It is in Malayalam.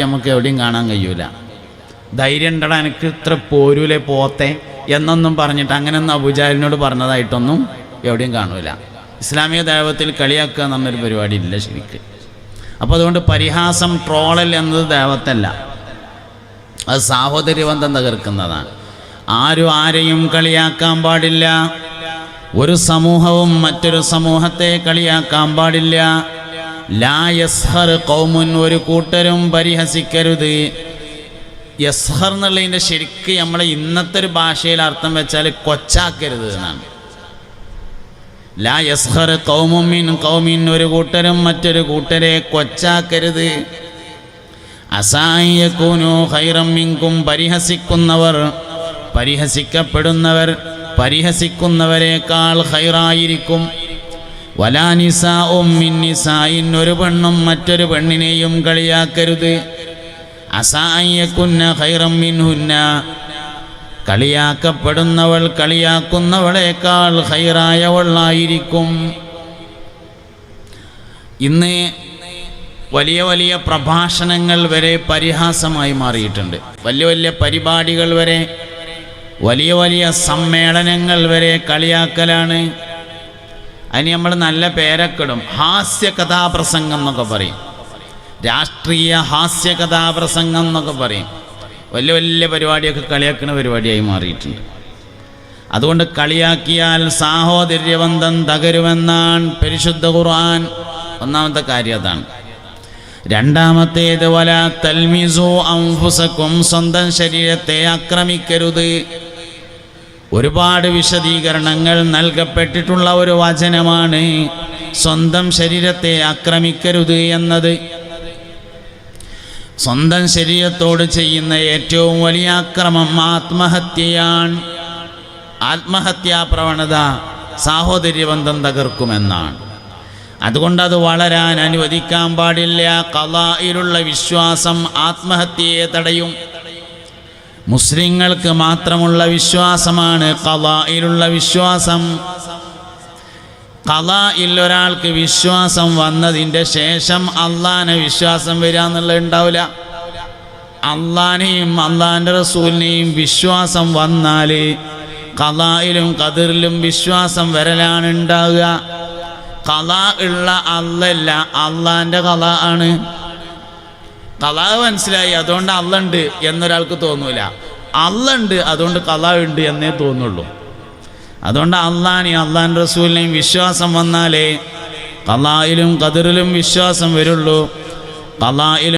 നമുക്ക് എവിടെയും കാണാൻ കഴിയൂല. ധൈര്യം ഉണ്ടടാ എനിക്ക് ഇത്ര പോരൂലേ പോത്തെ എന്നൊന്നും പറഞ്ഞിട്ട് അങ്ങനെയൊന്നും അബുജാലിനോട് പറഞ്ഞതായിട്ടൊന്നും എവിടെയും കാണൂല. ഇസ്ലാമിക ദേവത്തിൽ കളിയാക്കുക എന്നൊരു പരിപാടി ഇല്ല ശരിക്ക്. അപ്പോൾ അതുകൊണ്ട് പരിഹാസം ട്രോളൽ എന്നത് ദേവത്തല്ല. അത് സാഹോദര്യബന്ധം തകർക്കുന്നതാണ്. ആരും ആരെയും കളിയാക്കാൻ പാടില്ല. ഒരു സമൂഹവും മറ്റൊരു സമൂഹത്തെ കളിയാക്കാൻ പാടില്ല. ലാ യസ്ഹർ കൗമുൻ ഒരു കൂട്ടരും പരിഹസിക്കരുത്. യസ്ഹർ എന്നുള്ളതിന്റെ ശരിക്ക് നമ്മളെ ഇന്നത്തെ ഒരു ഭാഷയിൽ അർത്ഥം വെച്ചാൽ കൊച്ചാക്കരുത് എന്നാണ്. ലാ യസ്ഹർ കൗമുമിൻ കൗമിൻ ഒരു കൂട്ടരും മറ്റൊരു കൂട്ടരെ കൊച്ചാക്കരുത്. അസായക്കൂനു ഹൈറമ്മിങ്കും പരിഹസിക്കുന്നവർ പരിഹസിക്കപ്പെടുന്നവർ പരിഹസിക്കുന്നവരെക്കാൾ ഹൈറായിരിക്കും വലാനിസാവും മിന്നിസായിൻ ഒരു പെണ്ണും മറ്റൊരു പെണ്ണിനെയും കളിയാക്കരുത്. അസായക്കുന്ന ഹൈറം മിൻഹുന്ന കളിയാക്കപ്പെടുന്നവൾ കളിയാക്കുന്നവളേക്കാൾ ഹൈറായവളായിരിക്കും ഇന്ന് വലിയ വലിയ പ്രഭാഷണങ്ങൾ വരെ പരിഹാസമായി മാറിയിട്ടുണ്ട്. വലിയ വലിയ പരിപാടികൾ വരെ വലിയ വലിയ സമ്മേളനങ്ങൾ വരെ കളിയാക്കലാണ്. അതിന് നമ്മൾ നല്ല പേരൊക്കെ ഇടും ഹാസ്യ കഥാപ്രസംഗം എന്നൊക്കെ പറയും. രാഷ്ട്രീയ ഹാസ്യ കഥാപ്രസംഗം എന്നൊക്കെ പറയും. വലിയ വലിയ പരിപാടിയൊക്കെ കളിയാക്കുന്ന പരിപാടിയായി മാറിയിട്ടുണ്ട്. അതുകൊണ്ട് കളിയാക്കിയാൽ സാഹോദര്യബന്ധം തകരുമെന്നാണ് പരിശുദ്ധ ഖുർആൻ ഒന്നാമത്തെ കാര്യം അതാണ്. രണ്ടാമത്തേത് വല തൽമിസു അംഫുസക്കും സ്വന്തം ശരീരത്തെ ആക്രമിക്കരുത്. ഒരുപാട് വിശദീകരണങ്ങൾ നൽകപ്പെട്ടിട്ടുള്ള ഒരു വചനമാണ് സ്വന്തം ശരീരത്തെ ആക്രമിക്കരുത് എന്നത്. സ്വന്തം ശരീരത്തോട് ചെയ്യുന്ന ഏറ്റവും വലിയ അക്രമം ആത്മഹത്യയാണ്. ആത്മഹത്യാ പ്രവണത സാഹോദര്യബന്ധം തകർക്കുമെന്നാണ്. അതുകൊണ്ട് അത് വളരാൻ അനുവദിക്കാൻ പാടില്ല. കലായിലുള്ള വിശ്വാസം ആത്മഹത്യയെ തടയും. മുസ്ലിങ്ങൾക്ക് മാത്രമുള്ള വിശ്വാസമാണ് കലായിലുള്ള വിശ്വാസം. കലായിൽ ഒരാൾക്ക് വിശ്വാസം വന്നതിന്റെ ശേഷം അള്ളാനെ വിശ്വാസം വരിക എന്നുള്ളത് ഉണ്ടാവില്ല. അള്ളാനെയും അള്ളാന്റെ റസൂലിനെയും വിശ്വാസം വന്നാൽ കലായിലും കതിറിലും വിശ്വാസം വരലാണ് ഉണ്ടാവുക. കല ഉള്ള അല്ലല്ല അള്ളാന്റെ കല ആണ്. കല മനസ്സിലായി അതുകൊണ്ട് അല്ലുണ്ട് എന്നൊരാൾക്ക് തോന്നൂല. അല്ലുണ്ട് അതുകൊണ്ട് കലാവ് ഉണ്ട് എന്നേ തോന്നുള്ളൂ. അതുകൊണ്ട് അള്ളാനെയും അള്ളാൻ റസൂലിനെയും വിശ്വാസം വന്നാലേ കലായിലും കതിറിലും വിശ്വാസം വരുള്ളൂ. കലായിലും